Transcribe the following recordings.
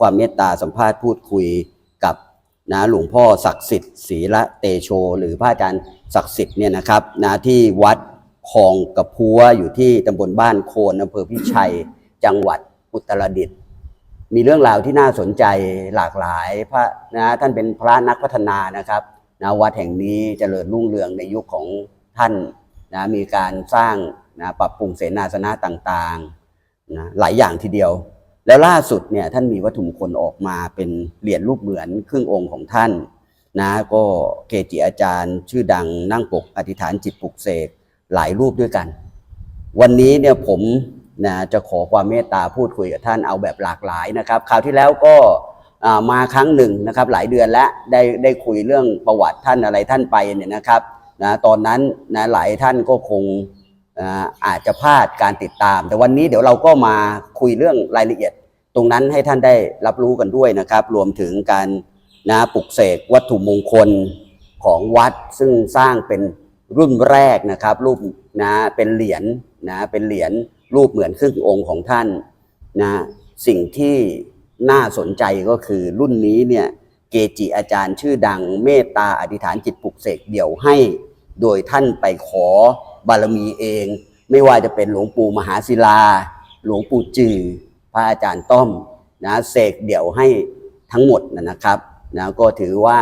ความเมตตาสัมภาษณ์พูดคุยกับนะหลวงพ่อศักดิ์สิทธิ์ศรีละเตโช หรือพระอาจารย์ศักดิ์สิทธิ์เนี่ยนะครับนะที่วัดคลองกระพัวอยู่ที่ตำบลบ้านโคนอำเภอพิชัย จังหวัดอุตรดิตถ์มีเรื่องราวที่น่าสนใจหลากหลายพระนะท่านเป็นพระนักพัฒนานะครับนะวัดแห่งนี้เจริญรุ่งเรืองในยุคของท่านนะมีการสร้างนะปรับปรุงเสนาสนะต่างๆนะหลายอย่างทีเดียว แล้วล่าสุดเนี่ยท่านมีวัตถุมงคลออกมาเป็นเหรียญรูปเหมือนครึ่งองค์ของท่านนะก็เกจิอาจารย์ ชื่อดังนั่งปกอธิษฐานจิตปลุกเสกหลายรูปด้วยกัน วันนี้เนี่ยผมนะจะขอความเมตตาพูดคุยกับท่านเอาแบบหลากหลายนะครับคราวที่แล้วก็มาครั้งหนึ่งนะครับหลายเดือนแล้วได้ได้คุยเรื่องประวัติท่านอะไรท่านไปเนี่ยนะครับนะตอนนั้นนะหลายท่านก็คง อาอาจจะพลาดการติดตาม แต่วันนี้เดี๋ยวเราก็มาคุยเรื่องรายละเอียด ตรงนั้นให้ท่านได้รับรู้กันด้วยนะครับ รวมถึงการนะปลุกเสกวัตถุมงคลของวัดซึ่งสร้างเป็นรุ่นแรกนะครับ รูปนะเป็นเหรียญนะเป็นเหรียญรูปเหมือนครึ่งองค์ของท่านนะสิ่งที่น่าสนใจก็คือรุ่นนี้เนี่ยเกจิอาจารย์ชื่อดังเมตตาอธิษฐานจิตปลุกเสกเดี่ยวให้ โดยท่านไปขอ บารมีเอง ไม่ว่าจะเป็นหลวงปู่มหาศิลา หลวงปู่จือพระอาจารย์ต้อมนะเสกเดี่ยวให้ทั้งหมดนะครับนะก็ถือว่า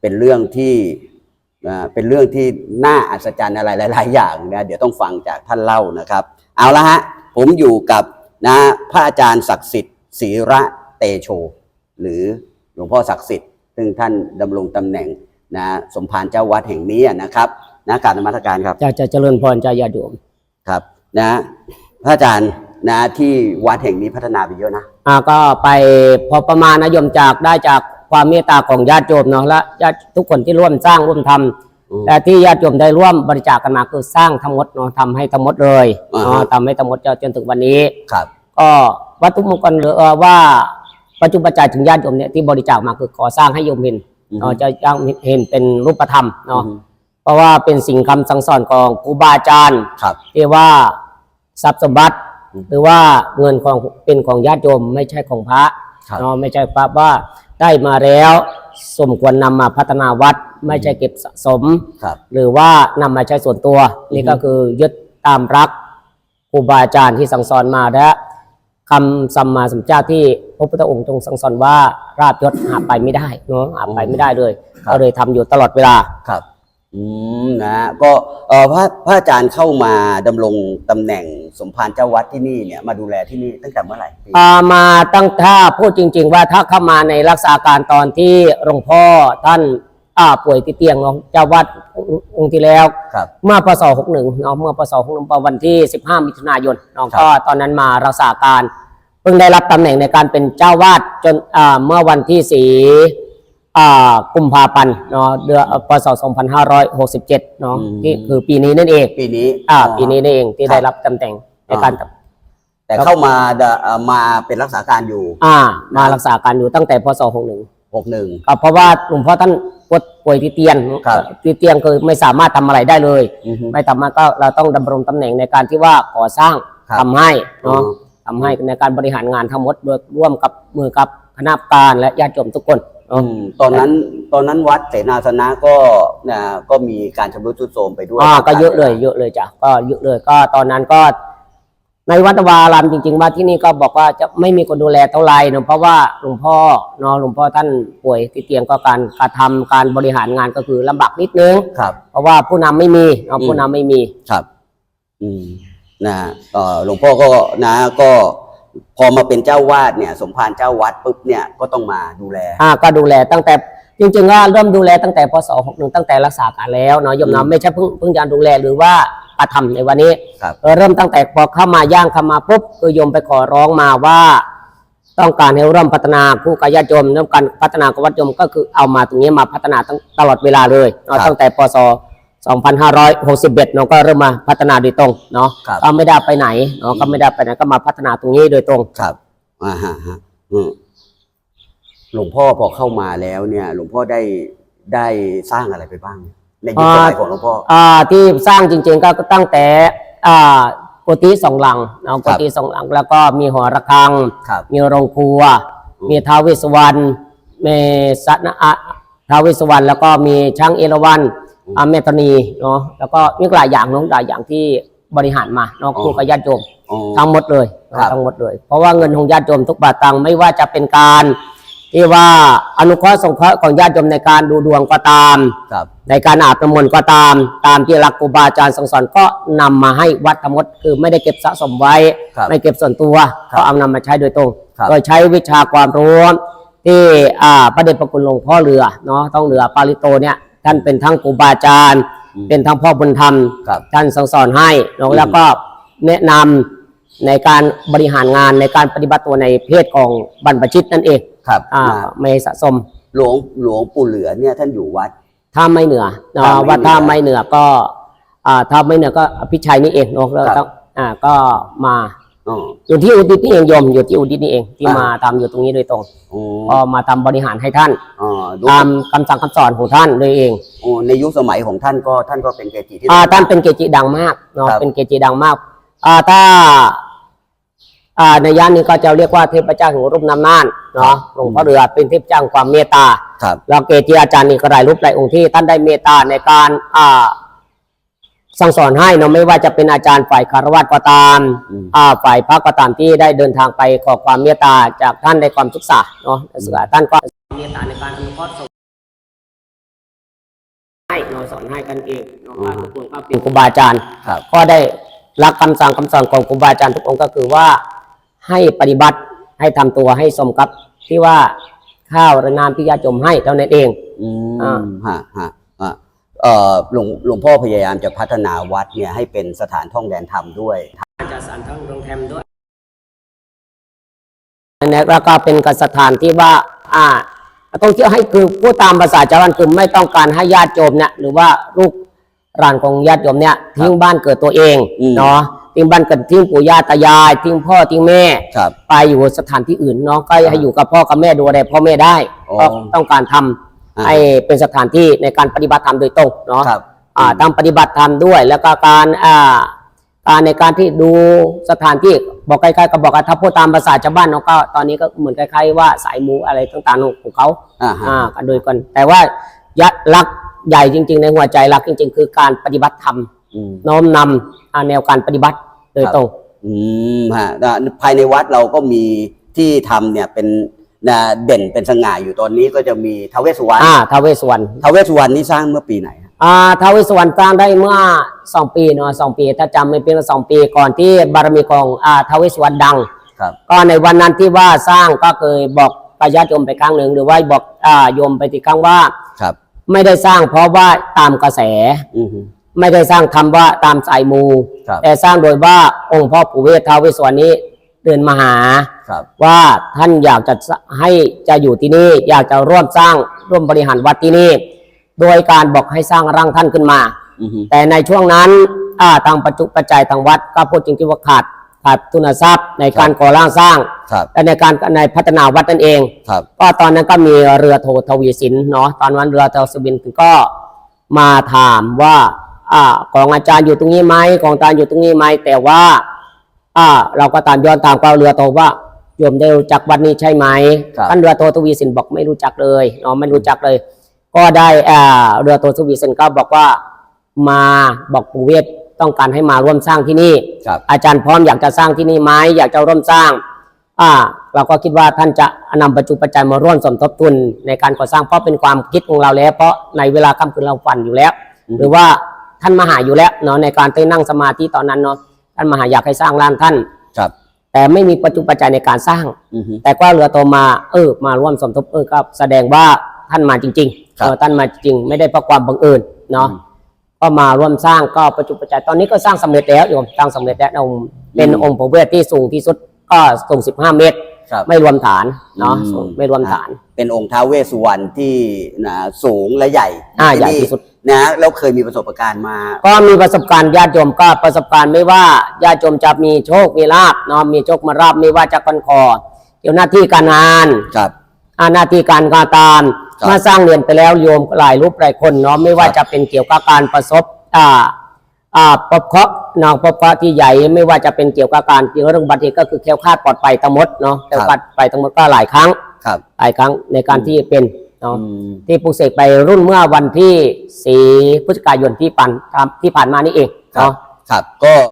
เป็นเรื่องที่เป็นเรื่องที่น่าอัศจรรย์อะไรหลาย ๆ อย่างนะเดี๋ยวต้องฟังจากท่านเล่านะครับ เอาละฮะผมอยู่กับนะพระอาจารย์ศักดิ์สิทธิ์ศรีระเตโช หรือหลวงพ่อศักดิ์สิทธิ์ซึ่งท่านดำรงตำแหน่งนะสมภารเจ้าวัดแห่งนี้นะครับ นะกรารนมัสการครับจะจะเจริญพรจะญาติโยมครับ นะพระอาจารย์นะที่วัดแห่งนี้พัฒนาไปเยอะนะอ่าก็ไปพอประมาณนะโยมจากได้จากความเมตตาของญาติโยมเนาะและญาติทุกคนที่ร่วมสร้างร่วมทำอืมแต่ที่ญาติโยมได้ร่วมบริจาคกันมาคือสร้างทั้งหมดเนาะทำให้ทั้งหมดเลยอ่าฮะเนาะทำให้ทั้งหมดจนถึงวันนี้ครับ ก็วัตถุมงคลหรือเอ่อว่าปัจจุบันจ่ายถึงญาติโยมเนี่ยที่บริจาคมาคือขอสร้างให้โยมเห็นอือฮึเนาะจะยังเห็นเป็นรูปธรรมเนาะอืม เพราะว่าเป็นสิ่งคำสั่งสอนของครูบาอาจารย์ครับที่ว่าทรัพย์สมบัติอืมหรือว่าเงินของเป็นของญาติโยมไม่ใช่ของพระครับเนาะไม่ใช่พระว่าได้มาแล้วสมควรนำมาพัฒนาวัด ไม่ใช่เก็บสะสมครับหรือว่านำมาใช้ส่วนตัว นี่ก็คือยึดตามรักครูบาอาจารย์ที่สั่งสอนมาและคำสัมมาสัมพุทธเจ้าที่พระพุทธองค์ทรงสั่งสอนว่าราบยศหาไปไม่ได้เนาะหาไปไม่ได้เลยครับก็เลยทำอยู่ตลอดเวลาครับ อืมนะฮะก็เออพระพระอาจารย์เข้ามาดำรงตำแหน่งสมภารเจ้าวัดที่นี่เนี่ยมาดูแลที่นี่ตั้งแต่เมื่อไหร่พี่อ่ามาตั้งถ้าพูดจริง ๆ ว่าถ้าเข้ามาในรักษาการตอนที่หลวงพ่อท่านอ่าป่วยติดเตียงเนาะเจ้าวัดองค์ที่แล้ว ครับ เมื่อพศ61เนาะเมื่อพศ61วันที่ 15 มิถุนายนเนาะครับ ก็ตอนนั้นมารักษาการ เพิ่งได้รับตำแหน่งในการเป็นเจ้าวาดจนอ่าเมื่อวันที่สี่อ่า กุมภาพันธ์เนาะเดือนพศ2567เนาะที่คือปีนี้นั่นเองปีนี้อ่าปีนี้นั่นเองที่ครับได้รับตำแหน่งในการแต่เข้ามาดะเอ่อมาเป็นรักษาการอยู่อ่ามารักษาการอยู่ตั้งแต่พศ61 หกหนึ่งก็เพราะว่าหลวงพ่อท่านป่วยป่วยติดเตียงครับ ติดเตียงคือไม่สามารถทำอะไรได้เลยอือฮึไม่ทำมาก็เราต้องดำรงตำแหน่งในการที่ว่าก่อสร้างครับทำให้เนาะอืม ทำให้ในการบริหารงานทั้งหมดโดยร่วมกับมือกับคณะกรรมการและญาติโยมทุกคนเนาะอืม ตอนนั้นตอนนั้นวัดเสนาสนะก็นะก็มีการชำรุดทรุดโทรมไปด้วยอ่าก็เยอะเลย เยอะเลยจ้ะก็เยอะเลยก็ตอนนั้นก็ ในวัดวารามจริง ๆ ว่าที่นี่ก็บอกว่าจะไม่มีคนดูแลเท่าไหร่เนอะเพราะว่าหลวงพ่อเนาะหลวงพ่อท่านป่วยติดเตียงก็การการทำการบริหารงานก็คือลำบากนิดนึงครับ เพราะว่าผู้นำไม่มีเนาะอืมผู้นำไม่มี ครับ อืมนะเอ่อหลวงพ่อก็นะก็ พอมาเป็นเจ้าวาดเนี่ย สมภารเจ้าวัดปุ๊บเนี่ยก็ต้องมาดูแล อ่าก็ดูแลตั้งแต่จริงๆก็เริ่มดูแลตั้งแต่พศ61ตั้งแต่รักษาการแล้วเนาะโยมอืเนาะมไม่ใช่เพิ่งเพิ่งจะดูแลหรือว่ากระทำในวันนี้ครับ เออเริ่มตั้งแต่พอเข้ามาย่างเข้ามาปุ๊บคือโยมไปขอร้องมาว่า ต้องการให้ร่วมพัฒนาคู่กับญาติโยมต้องการพัฒนากับวัดโยมก็คือเอามาตรงนี้มาพัฒนาตั้งตลอดเวลาเลยเนาะครับ ตั้งแต่พศ 2561เนาะก็เริ่มมาพัฒนาโดยตรงเนาะครับ ก็ไม่ได้ไปไหนเนาะก็ไม่ได้ไปไหนก็มาพัฒนาตรงนี้โดยตรง ครับอ่าฮะฮะอืมหลวงพ่อพอเข้ามาแล้วเนี่ย หลวงพ่อได้ได้สร้างอะไรไปบ้าง ในยุคสมัยของหลวงพ่อ อ่าที่สร้างจริงๆก็ตั้งแต่อ่ากุฏิสองหลังเนาะครักุบฏิสองหลัง แล้วก็มีหอระฆัง ครับ มีโรงครัวมีท้าวเวสสวรรณมีสัตนะอะท้าวเวสสวรรณแล้วก็มีช้างเอราวัณ อาเมตนีเนาะแล้วก็มีหลายอย่างเน้องหลายอย่างที่บริหารมาเนาะคู่กับญาติโยมอ๋อทั้งหมดเลยครับทั้งหมดเลย เพราะว่าเงินของญาติโยมทุกบาทตังค์ไม่ว่าจะเป็นการที่ว่าอนุเคราะห์สงเคราะห์ของญาติโยมในการดูดวงก็ตามครับในการอาบน้ำมนต์ก็ตาม ตามที่หลักครูบาอาจารย์สั่งสอนก็นำมาให้วัดทั้งหมดคือไม่ได้เก็บสะสมไว้ครับไม่เก็บส่วนตัวครับก็เอานำมาใช้โดยตรงครับโดยใช้วิชาความรู้ที่อ่าพระเดชพระคุณหลวงพ่อเรือเนาะต้องเรือปาริโตเนี่ย ท่านเป็นทั้งครูบาอาจารย์อืมเป็นทั้งพ่อบุญธรรม ครับท่านสั่งสอนให้เนอะอืมแล้วก็แนะนำในการบริหารงานในการปฏิบัติตัวในเพศของบรรพชิตนั่นเองครับอ่าอ่าไม่สะสม หลวงหลวงปู่เหลือเนี่ยท่านอยู่วัด ถ้าไม่เหนือถ้าไม่อ่าว่าถ้าเหนือไม่เหนือก็อ่าถ้าไม่เหนือก็อภิชัยนี่เองเนอะแล้วครับต้องอ่าก็มา อ๋อ อยู่ที่อุดิตนี่เองโยมอยู่ที่อุดิตนี่เองที่อ่าม มาทำอยู่ตรงนี้โดยตรงโอ้ก็มาทำบริหารให้ท่านอ๋อดูตามคำสั่งคำสอนของท่านโดยเองโอ้ในยุคสมัยของท่านก็ท่านก็เป็นเกจิที่ อ่าท่านเป็นเกจิดังมากเนาะครับ เป็นเกจิดังมากอ่าถ้าอ่าในย่านนี้ก็จะเรียกว่าเทพเจ้าแห่งรูปน้ำน่านเนาะหลวงพ่อเรือเป็นเทพเจ้าแห่งความเมตตา ครับ แล้วเกจิอาจารย์นี่ก็หลายรูปหลายองค์ที่ท่านได้เมตตาในการอ่า สั่งสอนให้เนาะไม่ว่าจะเป็นอาจารย์ฝ่ายคารวะก็ตามอืมอ่าฝ่ายพระก็ตามที่ได้เดินทางไปขอความเมตตาจากท่านในความศึกษาเนาะศึกษาท่านก็เมตตาในการอนุเคราะห์ส่งให้เนาะสอนให้กันเองเนาะการทุกคนก็เป็นครูบาอาจารย์ครับก็ได้รับคำสั่งคำสอนของครูบาอาจารย์ทุกองค์ก็คือว่าให้ปฏิบัติให้ทำตัวให้สมกับที่ว่าข้าวและน้ำที่ญาติโยมให้เท่านั้นเอง อือ่ามฮะฮะฮะเอ่อ หลวงหลวงพ่อพยายามจะพัฒนาวัดเนี่ยให้เป็นสถานท่องแดนธรรมด้วยจัดสรรทั้งโรงแรมด้วยแล้วก็เป็นกสถานที่ว่าอ่าต้องเที่ยวให้คือผู้ตามภาษาชาวบ้านคือไม่ต้องการให้ญาติโยมเนี่ยหรือว่าลูกหลานของญาติโยมเนี่ยทิ้งบ้านเกิดตัวเองอืมเนาะทิ้งบ้านเกิดทิ้งปู่ย่าตายาย ทิ้งพ่อทิ้งแม่ครับไปอยู่สถานที่อื่นเนาะก็ให้อยู่กับพ่อกับแม่ดูแลพ่อแม่ได้อ๋อก็ต้องการทำอ่า ให้เป็นสถานที่ในการปฏิบัติธรรมโดยตรงเนาะครับอ่าทั้งปฏิบัติธรรมด้วย แล้วก็การอ่าการในการที่ดูสถานที่บอกใกล้ๆก็บอกว่าถ้าพูดตามภาษาชาวบ้านเนาะก็ตอนนี้ก็เหมือนคล้ายๆว่าสายมูอะไรต่างๆของเขาอ่าฮะอ่ากันโดยกันแต่ว่ายัดลักใหญ่จริง ๆ ในหัวใจลักจริง ๆ คือการปฏิบัติธรรมอืมน้อมนำอ่าแนวการปฏิบัติโดยตรงอืมฮะอ่าภายในวัดเราก็มีที่ทำเนี่ยเป็น นะเด่นเป็นสง่าอยู่ตอนนี้ก็จะมีท้าวเวสสุวรรณอ่าท้าวเวสสวรรณท้าวเวสสุวรรณนี่สร้างเมื่อปีไหนฮะอ่าท้าวเวสสวรรณสร้างได้เมื่อสองปีเนาะสองปี ถ้าจำไม่ผิดก็สองปีก่อนที่บารมีของอ่าท้าวเวสสวรรณดัง ครับ ก็ในวันนั้นที่ว่าสร้างก็เคยบอกกับญาติโยมไปครั้งหนึ่งหรือว่าบอกอ่าโยมไปทีครั้งว่า ครับ ไม่ได้สร้างเพราะว่าตามกระแส อือฮึ ไม่ได้สร้างทำว่าตามสายมู ครับ แต่สร้างโดยว่าองค์พ่อปู่เวทท้าวเวสสวรรณนี้ เดินมาหา ครับ ว่าท่านอยากจะให้จะอยู่ที่นี่ อยากจะร่วมสร้างร่วมบริหารวัดที่นี่ โดยการบอกให้สร้างร่างท่านขึ้นมา อือฮึแต่ในช่วงนั้นอ่าทางปัจจุปัจจัยทางวัดก็พูดจริงๆว่าขาดขาดทุนทรัพย์ในการก่อร่างสร้าง ครับ และในการในพัฒนาวัดนั่นเอง ครับ ก็ตอนนั้นก็มีเรือโททวีสินเนาะตอนนั้นเรือโททวีสินก็มาถามว่าอ่ากองอาจารย์อยู่ตรงนี้ไหมกองอาจารย์อยู่ตรงนี้ไหมแต่ว่า อ่า เราก็ตามย้อนตามก็เรือโทว่าโยมได้รู้จักวัดนี้ใช่ไหมครับท่านเรือโททวีสินบอกไม่รู้จักเลยเนาะไม่รู้จักเลย ก็ได้อ่าเรือโททวีสินก็บอกว่ามาบอกปู่เวทต้องการให้มาร่วมสร้างที่นี่ครับอาจารย์พร้อมอยากจะสร้างที่นี่ไหมอยากจะร่วมสร้าง อ่า เราก็คิดว่าท่านจะนำปัจจุปัจจัยมาร่วมสมทบทุนในการก่อสร้างเพราะเป็นความคิดของเราแล้ว เพราะในเวลาค่ำคืนเราฝันอยู่แล้วอืมหรือว่าท่านมาหาอยู่แล้วเนาะในการไปนั่งสมาธิตอนนั้นเนาะ ท่านมาหาอยากให้สร้างร้านท่านครับ แต่ไม่มีปัจจุปัจจัยในการสร้าง อือฮึ แต่ก็เรือโตมาเออมาร่วมสมทบเออก็แสดงว่าท่านมาจริงๆครับ เออท่านมาจริงไม่ได้เพราะความบังเอิญเนาะอืมก็มาร่วมสร้างก็ปัจจุปัจจัยตอนนี้ก็สร้างสำเร็จแล้วโยมสร้างสำเร็จแล้วองค์เป็นอืมองค์พระเวทที่สูงที่สุดก็สูง 15 เมตร ครับ ไม่รวมฐานเนาะอืมสูงไม่รวมฐาน เป็นองค์ท้าวเวสสุวรรณที่นะสูงและใหญ่อ่าใหญ่ที่สุด นะแล้วเคยมีประสบการณ์มา ก็มีประสบการณ์ญาติโยมก็ประสบการณ์ไม่ว่าญาติโยมจะมีโชคมีลาบเนาะมีโชคมาราบไม่ว่าจะกันคอเกี่ยวหน้าที่การงานครับอาหน้าที่การงานตามครับมาสร้างเรียนไปแล้วโยมหลายรูปหลายคนเนาะไม่ว่าครับจะเป็นเกี่ยวกับการประสบอ่าอ่าพบเคราะห์เนาะพบเคราะห์ที่ใหญ่ไม่ว่าจะเป็นเกี่ยวกับการเกี่ยวกับเรื่องอุบัติเหตุก็คือแคล้วคลาดปลอดภัยทั้งหมดเนาะแคล้วคลาดไปทั้งหมดก็หลายครั้งครับหลายครั้งในการที่เป็น เนาะอืมที่ปลูกเสกไปรุ่นเมื่อวันที่4พฤศจิกายนที่ผ่านที่ผ่านมานี่เองครับเนาะครับก็